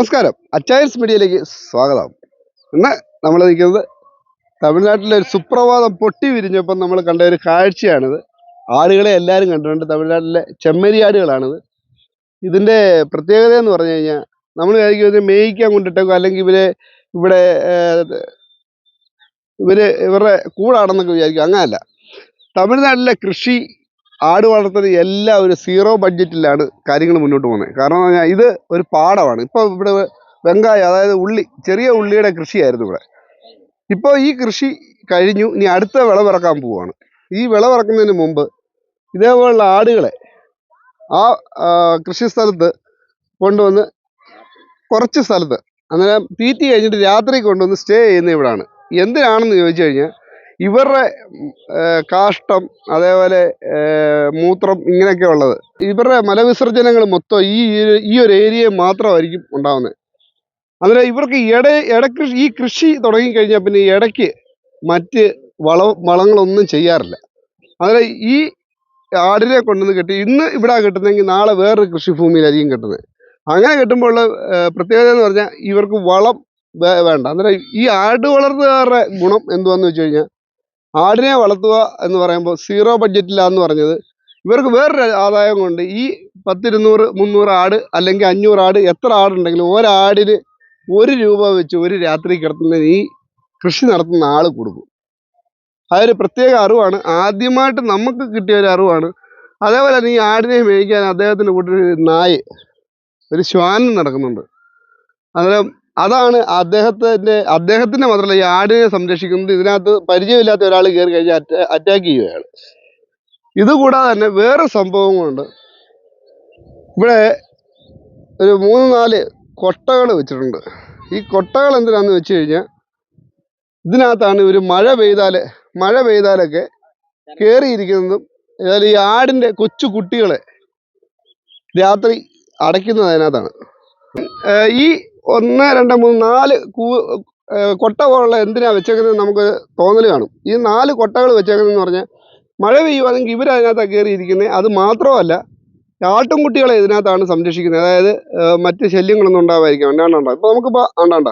നമസ്കാരം. അച്ചായൻസ് മീഡിയയിലേക്ക് സ്വാഗതം. ഇന്ന് നമ്മൾ നിൽക്കുന്നത് തമിഴ്നാട്ടിലെ ഒരു സുപ്രഭാതം പൊട്ടി വിരിഞ്ഞപ്പം നമ്മൾ കണ്ട ഒരു കാഴ്ചയാണിത്. ആടുകളെ എല്ലാവരും കണ്ടിട്ടുണ്ട്. തമിഴ്നാട്ടിലെ ചെമ്മരിയാടുകളാണിത്. ഇതിന്റെ പ്രത്യേകത എന്ന് പറഞ്ഞു കഴിഞ്ഞാൽ നമ്മൾ വിചാരിക്കും ഇത് മേയ്ക്കാൻ കൊണ്ടിട്ടേക്കോ അല്ലെങ്കിൽ ഇവരെ ഇവിടെ ഇവർ ഇവർ ഇവരുടെ കൂടാണെന്നൊക്കെ വിചാരിക്കും. അങ്ങനല്ല. തമിഴ്നാട്ടിലെ കൃഷി ആട് വളർത്തൽ എല്ലാം ഒരു സീറോ ബഡ്ജറ്റിലാണ് കാര്യങ്ങൾ മുന്നോട്ട് പോകുന്നത്. കാരണം പറഞ്ഞാൽ ഇത് ഒരു പാടമാണ്. ഇപ്പോൾ ഇവിടെ വെങ്കായം അതായത് ഉള്ളി ചെറിയ ഉള്ളിയുടെ കൃഷിയായിരുന്നു ഇവിടെ. ഇപ്പോൾ ഈ കൃഷി കഴിഞ്ഞു. ഇനി അടുത്ത വിളവിറക്കാൻ പോവുകയാണ് ഈ വിളവിറക്കുന്നതിന് മുമ്പ് ഇതേപോലുള്ള ആടുകളെ ആ ആ, കൃഷി സ്ഥലത്ത് കൊണ്ടുവന്ന് കുറച്ച് സ്ഥലത്ത് അങ്ങനെ തീറ്റി കഴിഞ്ഞിട്ട് രാത്രി കൊണ്ടുവന്ന് സ്റ്റേ ചെയ്യുന്ന ഇവിടാണ്. എന്തിനാണെന്ന് ചോദിച്ചു കഴിഞ്ഞാൽ ഇവരുടെ കാഷ്ടം അതേപോലെ മൂത്രം ഇങ്ങനെയൊക്കെ ഉള്ളത്. ഇവരുടെ മലവിസർജനങ്ങൾ മൊത്തം ഈ ഈ ഒരു ഏരിയയിൽ മാത്രമായിരിക്കും ഉണ്ടാവുന്നത്. അന്നേരം ഇവർക്ക് ഇട ഇടകൃഷി ഈ കൃഷി തുടങ്ങിക്കഴിഞ്ഞാൽ പിന്നെ ഇടയ്ക്ക് മറ്റ് വള വളങ്ങളൊന്നും ചെയ്യാറില്ല. അന്നേരം ഈ ആടിനെ കൊണ്ടുവന്ന് കെട്ടി ഇന്ന് ഇവിടെ കിട്ടുന്നെങ്കിൽ നാളെ വേറൊരു കൃഷിഭൂമിയിലായിരിക്കും കിട്ടുന്നത്. അങ്ങനെ ഏ, പ്രത്യേകത എന്ന് പറഞ്ഞാൽ ഇവർക്ക് വളം വേണ്ട. അന്നേരം ഈ ആട് വളർത്തുകാരുടെ ഗുണം എന്തുവാന്ന് വെച്ച് കഴിഞ്ഞാൽ ആടിനെ വളർത്തുക എന്ന് പറയുമ്പോൾ സീറോ ബഡ്ജറ്റിലാന്ന് പറഞ്ഞത്. ഇവർക്ക് വേറൊരു ആദായം കൊണ്ട് ഈ പത്തിരുന്നൂറ് മുന്നൂറ് ആട് അല്ലെങ്കിൽ അഞ്ഞൂറ് ആട് എത്ര ആടുണ്ടെങ്കിലും ഒരാടിന് ഒരു രൂപ വെച്ച് ഒരു രാത്രി കിടത്തുന്നതിന് ഈ കൃഷി നടത്തുന്ന ആൾ കൊടുക്കും. അതൊരു പ്രത്യേക അറിവാണ്. ആദ്യമായിട്ട് നമുക്ക് കിട്ടിയ ഒരു അറിവാണ്. അതേപോലെ തന്നെ ഈ ആടിനെ മേയ്ക്കാൻ അദ്ദേഹത്തിന്റെ കൂട്ടി ഒരു നായ ഒരു ശ്വാനം നടക്കുന്നുണ്ട്. അന്നേരം അതാണ് അദ്ദേഹത്തിന്റെ അദ്ദേഹത്തിന്റെ മാത്രമല്ല ഈ ആടിനെ സംരക്ഷിക്കുന്നത് ഇതിനകത്ത് പരിചയമില്ലാത്ത ഒരാൾ കയറി കഴിഞ്ഞാൽ അറ്റാക്ക് ചെയ്യുകയാണ്. ഇതുകൂടാതെ തന്നെ വേറെ സംഭവങ്ങളുണ്ട് ഇവിടെ ഒരു മൂന്ന് നാല് കൊട്ടകൾ വെച്ചിട്ടുണ്ട്. ഈ കൊട്ടകൾ എന്തിനാന്ന് വെച്ച് കഴിഞ്ഞാൽ ഇതിനകത്താണ് ഒരു മഴ പെയ്താൽ മഴ പെയ്താലൊക്കെ കയറിയിരിക്കുന്നതും ഏതായാലും ഈ ആടിന്റെ കൊച്ചു കുട്ടികളെ രാത്രി അടയ്ക്കുന്നത് അതിനകത്താണ്. ഈ ഒന്ന് രണ്ട് മൂന്ന് നാല് കൂ കൊട്ട പോലുള്ള എന്തിനാണ് വെച്ചേക്കുന്നത് നമുക്ക് തോന്നൽ കാണും. ഈ നാല് കൊട്ടകൾ വെച്ചേക്കുന്നതെന്ന് പറഞ്ഞാൽ മഴ പെയ്യുവാണെങ്കിൽ ഇവർ അതിനകത്താണ് കയറിയിരിക്കുന്നത് അത് മാത്രമല്ല ആട്ടുംകുട്ടികളെ ഇതിനകത്താണ് സംരക്ഷിക്കുന്നത്. അതായത് മറ്റ് ശല്യങ്ങളൊന്നും ഉണ്ടാവായിരിക്കും അണ്ടാണ്ടോ ഇപ്പോൾ നമുക്കിപ്പോൾ ആണ്ടാണ്ട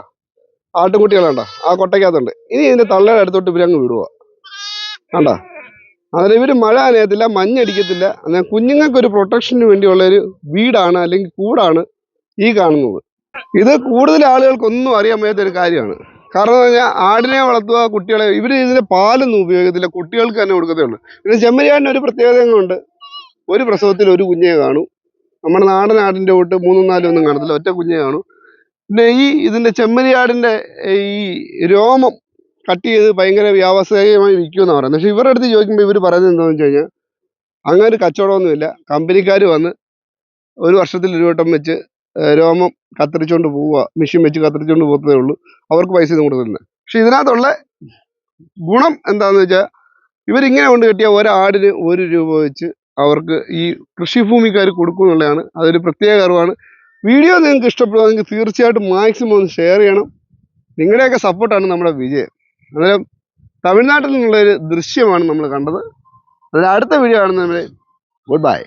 ആട്ടുംകുട്ടികളുണ്ടോ ആ കൊട്ടയ്ക്കകത്തുണ്ട്. ഇനി ഇതിന്റെ തള്ളയുടെ അടുത്തോട്ട് ഇവരങ്ങ് വിടുക കണ്ടോ അതിൽ ഇവർ മഴ നനയത്തില്ല മഞ്ഞടിക്കത്തില്ല. അങ്ങനെ കുഞ്ഞുങ്ങൾക്കൊരു പ്രൊട്ടക്ഷന് വേണ്ടിയുള്ള ഒരു വീടാണ് അല്ലെങ്കിൽ കൂടാണ് ഈ കാണുന്നത്. ഇത് കൂടുതൽ ആളുകൾക്കൊന്നും അറിയാൻ വയ്യാത്ത ഒരു കാര്യമാണ്. കാരണം എന്ന് പറഞ്ഞാൽ ആടിനെ വളർത്തുക കുട്ടികളെ ഇവർ ഇതിന്റെ പാലൊന്നും ഉപയോഗിക്കത്തില്ല. കുട്ടികൾക്ക് തന്നെ കൊടുക്കത്തേ ഉള്ളൂ. പിന്നെ ചെമ്മരിയാടിന് ഒരു പ്രത്യേകതയുണ്ട് ഒരു പ്രസവത്തിൽ ഒരു കുഞ്ഞേ കാണൂ. നമ്മുടെ നാടൻ ആടിന്റെ കൂട്ട് മൂന്നും നാലും ഒന്നും കാണത്തില്ല. ഒറ്റ കുഞ്ഞേ കാണൂ. പിന്നെ ഈ ഇതിന്റെ ചെമ്മരിയാടിന്റെ ഈ രോമം കട്ട് ചെയ്ത് ഭയങ്കര വ്യാവസായികമായി വിൽക്കുമെന്ന് പറയുന്നത്. പക്ഷെ ഇവരുടെ അടുത്ത് ചോദിക്കുമ്പോൾ ഇവർ പറയുന്നത് എന്താണെന്ന് വെച്ച് കഴിഞ്ഞാൽ അങ്ങനെ കച്ചവടമൊന്നുമില്ല. കമ്പനിക്കാർ വന്ന് ഒരു വർഷത്തിൽ ഒരു വട്ടം വെച്ച് രോമം കത്തിരിച്ചോണ്ട് പോവുക മെഷീൻ വെച്ച് കത്തിരിച്ചോണ്ട് പോകത്തേ ഉള്ളൂ. അവർക്ക് പൈസ ഒന്നും കൊടുക്കുന്നില്ല പക്ഷെ ഇതിനകത്തുള്ള ഗുണം എന്താണെന്ന് വെച്ചാൽ ഇവരിങ്ങനെ കൊണ്ട് കിട്ടിയ ഒരാടിന് ഒരു രൂപ വെച്ച് അവർക്ക് ഈ കൃഷിഭൂമിക്കാർ കൊടുക്കും എന്നുള്ളതാണ് അതൊരു പ്രത്യേക അറിവാണ്. വീഡിയോ നിങ്ങൾക്ക് ഇഷ്ടപ്പെടുകയാണെങ്കിൽ തീർച്ചയായിട്ടും മാക്സിമം ഒന്ന് ഷെയർ ചെയ്യണം. നിങ്ങളുടെയൊക്കെ സപ്പോർട്ടാണ് നമ്മുടെ വിജയം. അന്നേരം തമിഴ്നാട്ടിൽ നിന്നുള്ളൊരു ദൃശ്യമാണ് നമ്മൾ കണ്ടത്. അതിൽ അടുത്ത വീഡിയോ കാണുന്നവരെ ഗുഡ് ബൈ